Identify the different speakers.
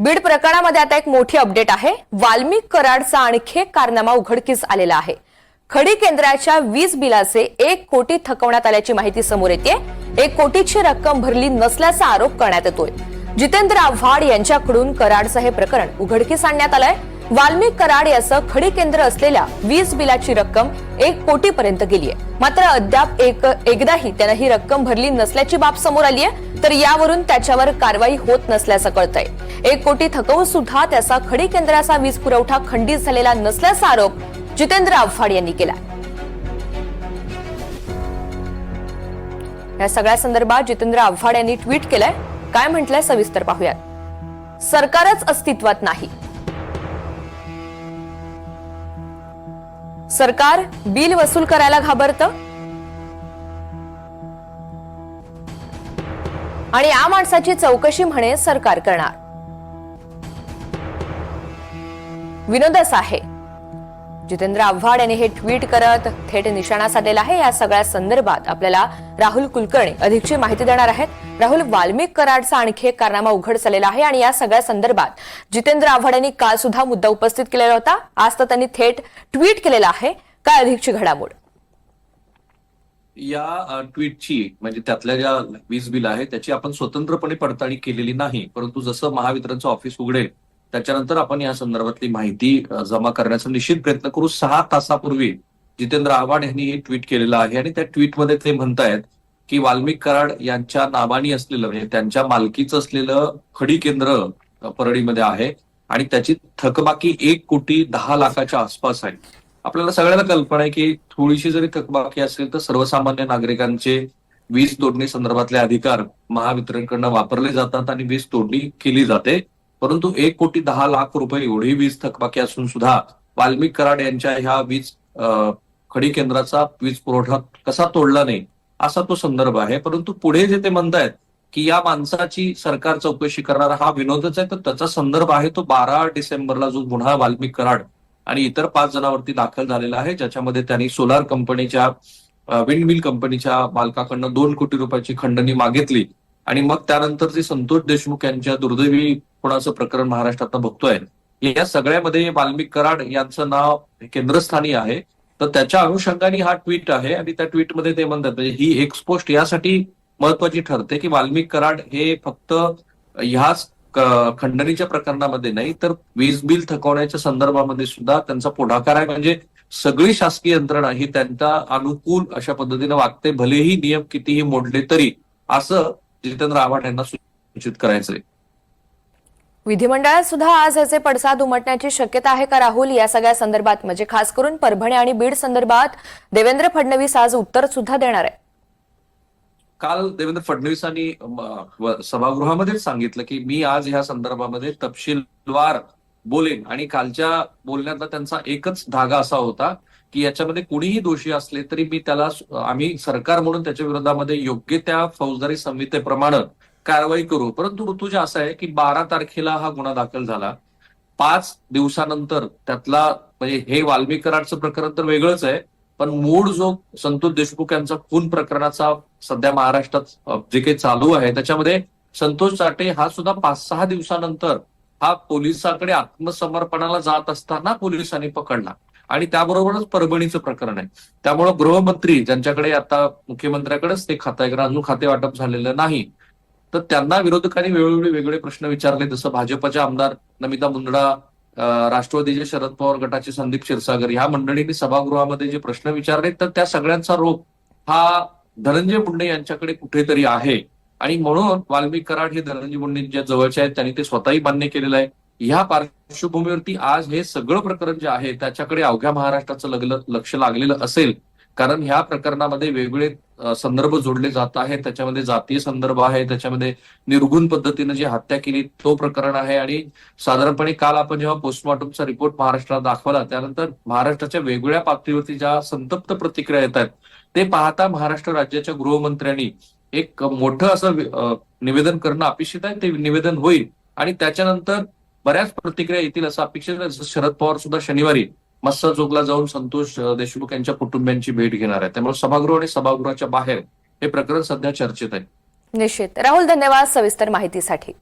Speaker 1: बीड प्रकरणामध्ये आता एक मोठी अपडेट आहे. वाल्मिक कराडचा आणखी एक कारनामा उघडकीस आलेला आहे. खडी केंद्राच्या वीज बिलाचे एक कोटी थकवण्यात आल्याची माहिती समोर येते एक कोटीची रक्कम भरली नसल्याचा आरोप करण्यात येतोय. जितेंद्र आव्हाड यांच्याकडून कराडचं हे प्रकरण उघडकीस आणण्यात आलंय. वाल्मिक कराड याचं खडी केंद्र असलेल्या वीज बिलाची रक्कम एक कोटीपर्यंत गेली आहे मात्र अद्याप एक एकदाही त्यानं ही रक्कम भरली नसल्याची बाब समोर आली आहे तर यावरून त्याच्यावर कारवाई होत नसल्याचं कळतंय. एक कोटी थकवून सुद्धा त्याचा खडी केंद्राचा वीज पुरवठा खंडित झालेला नसल्याचा आरोप जितेंद्र आव्हाड यांनी केला. या सगळ्या संदर्भात जितेंद्र आव्हाड यांनी ट्विट केलंय. काय म्हटलंय सविस्तर पाहूयात. सरकारच अस्तित्वात नाही. सरकार बिल वसूल करायला घाबरतं? आणि या माणसाची चौकशी म्हणे सरकार करणार. विनोदच आहे जितेंद्र आव्हाड यांनी हे ट्विट करत थेट निशाणा साधलेला आहे. या सगळ्या संदर्भात आपल्याला राहुल कुलकर्णी अधिकची माहिती देणार आहेत. राहुल वाल्मिक कराडचा आणखी एक कारनामा उघड झालेला आहे आणि या सगळ्या संदर्भात जितेंद्र आव्हाड यांनी काल सुद्धा मुद्दा उपस्थित केलेला होता. आज तर त्यांनी थेट ट्विट केलेला आहे. काय अधिकची घडामोड?
Speaker 2: या ट्विटची म्हणजे त्यातल्या ज्या वीज बिल आहे त्याची आपण स्वतंत्रपणे पडताळणी केलेली नाही. परंतु जसं महावितरणचं ऑफिस उघडेल त्याच्यानंतर आपण या संदर्भातली माहिती जमा करण्याचा निश्चित प्रयत्न करू. सहा तासापूर्वी जितेंद्र आव्हाड यांनी हे ट्विट केलेलं आहे आणि त्या ट्विटमध्ये ते म्हणतायत की वाल्मिक कराड यांच्या नावानी असलेलं म्हणजे त्यांच्या मालकीचं असलेलं खडी केंद्र परळीमध्ये आहे आणि त्याची थकबाकी एक कोटी दहा लाखाच्या आसपास आहे. आपल्याला सगळ्यांना कल्पना आहे की थोडीशी जरी थकबाकी असेल तर सर्वसामान्य नागरिकांचे वीज तोडणी संदर्भातले अधिकार महावितरणकडनं वापरले जातात आणि वीज तोडणी केली जाते. परंतु एक कोटी दहा लाख रुपये एवढी वीज थकबाकी असून सुद्धा वाल्मिक कराड यांच्या ह्या वीज खडी केंद्राचा वीज पुरवठा कसा तोडला नाही असा तो संदर्भ आहे. परंतु पुढे जे ते म्हणतायत की या माणसाची सरकार चौकशी करणारा हा विनोदच आहे तर त्याचा संदर्भ आहे तो बारा डिसेंबरला जो गुन्हा वाल्मिक कराड आणि इतर पाच जणांवरती दाखल झालेला आहे ज्याच्यामध्ये त्यांनी सोलार कंपनीच्या विंडमिल कंपनीच्या मालकाकडनं दोन कोटी रुपयाची खंडणी मागितली. आणि मग त्यानंतर जे संतोष देशमुख यांच्या दुर्दैवी कोणाचं प्रकरण महाराष्ट्रात बघतोय. या सगळ्यामध्ये वाल्मिक कराड यांचं नाव केंद्रस्थानी आहे. तर त्याच्या अनुषंगाने हा ट्विट आहे आणि त्या ट्विटमध्ये ते म्हणतात म्हणजे ही एक्सपोस्ट यासाठी महत्वाची ठरते की वाल्मिक कराड हे फक्त ह्याच खंडणीच्या प्रकरणामध्ये नाही तर वीज बिल थकवण्याच्या संदर्भामध्ये सुद्धा त्यांचा पुढाकार आहे. म्हणजे सगळी शासकीय यंत्रणा ही त्यांच्या अनुकूल अशा पद्धतीने वागते भलेही नियम कितीही मोडले तरी असं जितेंद्र आव्हाड यांना सूचित करायचंय.
Speaker 1: विधिमंडळात सुद्धा आज याचे पडसाद उमटण्याची शक्यता आहे का राहुल? या सगळ्या संदर्भात म्हणजे खास करून परभणी आणि बीड संदर्भात देवेंद्र फडणवीस आज उत्तर सुद्धा देणार आहे.
Speaker 2: काल देवेंद्र फडणवीसांनी सभागृहामध्ये सांगितलं की मी आज ह्या संदर्भामध्ये तपशीलवार बोलेन. आणि कालच्या बोलण्यातला त्यांचा एकच धागा असा होता की याच्यामध्ये कुणीही दोषी असले तरी मी त्याला आम्ही सरकार म्हणून त्याच्या विरोधामध्ये योग्य त्या फौजदारी संहितेप्रमाणे कारवाई करू. परंतु ऋतुजा असं आहे की बारा तारखेला हा गुन्हा दाखल झाला. पाच दिवसानंतर त्यातला म्हणजे हे वाल्मिक कराडचं प्रकरण तर वेगळंच आहे पण मूळ जो संतोष देशमुख यांचा खून प्रकरणाचा सध्या महाराष्ट्रात जे काही चालू आहे त्याच्यामध्ये संतोष चाटे हा सुद्धा पाच सहा दिवसानंतर हा पोलिसाकडे आत्मसमर्पणाला जात असताना पोलिसांनी पकडला. आणि त्याबरोबरच परभणीचं प्रकरण आहे. त्यामुळे गृहमंत्री ज्यांच्याकडे आता मुख्यमंत्र्याकडेच ते खातं आहे कारण अजून खाते वाटप झालेलं नाही तर त्यांना विरोधकांनी वेळोवेळी वेगळे प्रश्न विचारले जसं भाजपच्या आमदार नमिता मुंदडा राष्ट्रवादीचे शरद पवार गटाचे संदीप क्षीरसागर ह्या मंडळींनी सभागृहामध्ये जे प्रश्न विचारले तर त्या सगळ्यांचा रोप हा धनंजय मुंडे यांच्याकडे कुठेतरी आहे. आणि म्हणून वाल्मिक कराड हे धनंजय मुंडेंच्या जवळचे आहेत त्यांनी ते स्वतःही मान्य केलेलं आहे. ह्या पार्श्वभूमीवरती आज हे सगळं प्रकरण जे आहे त्याच्याकडे अवघ्या महाराष्ट्राचं लक्ष लागलेलं असेल कारण ह्या प्रकरणामध्ये वेगवेगळे संदर्भ जोडले जात आहेत. त्याच्यामध्ये जातीय संदर्भ आहे. त्याच्यामध्ये निर्गुण पद्धतीने जी हत्या केली तो प्रकरण आहे. आणि साधारणपणे काल आपण जेव्हा पोस्टमॉर्टमचा रिपोर्ट महाराष्ट्राला दाखवला त्यानंतर महाराष्ट्राच्या वेगवेगळ्या पातळीवरती ज्या संतप्त प्रतिक्रिया येत आहेत ते पाहता महाराष्ट्र राज्याच्या गृहमंत्र्यांनी एक मोठं असं निवेदन करणं अपेक्षित आहे. ते निवेदन होईल. आणि त्याच्यानंतर बऱ्याच प्रतिक्रिया येतील असं अपेक्षित आहे. शरद पवार सुद्धा शनिवारी मस्सा चौकला जाऊन संतोष देशमुख यांच्या कुटुंबियांची भेट घेणार आहे त्यामुळे सभागृह आणि सभागृहाच्या बाहेर हे प्रकरण सध्या चर्चेत आहे.
Speaker 1: निश्चित. राहुल धन्यवाद सविस्तर माहितीसाठी.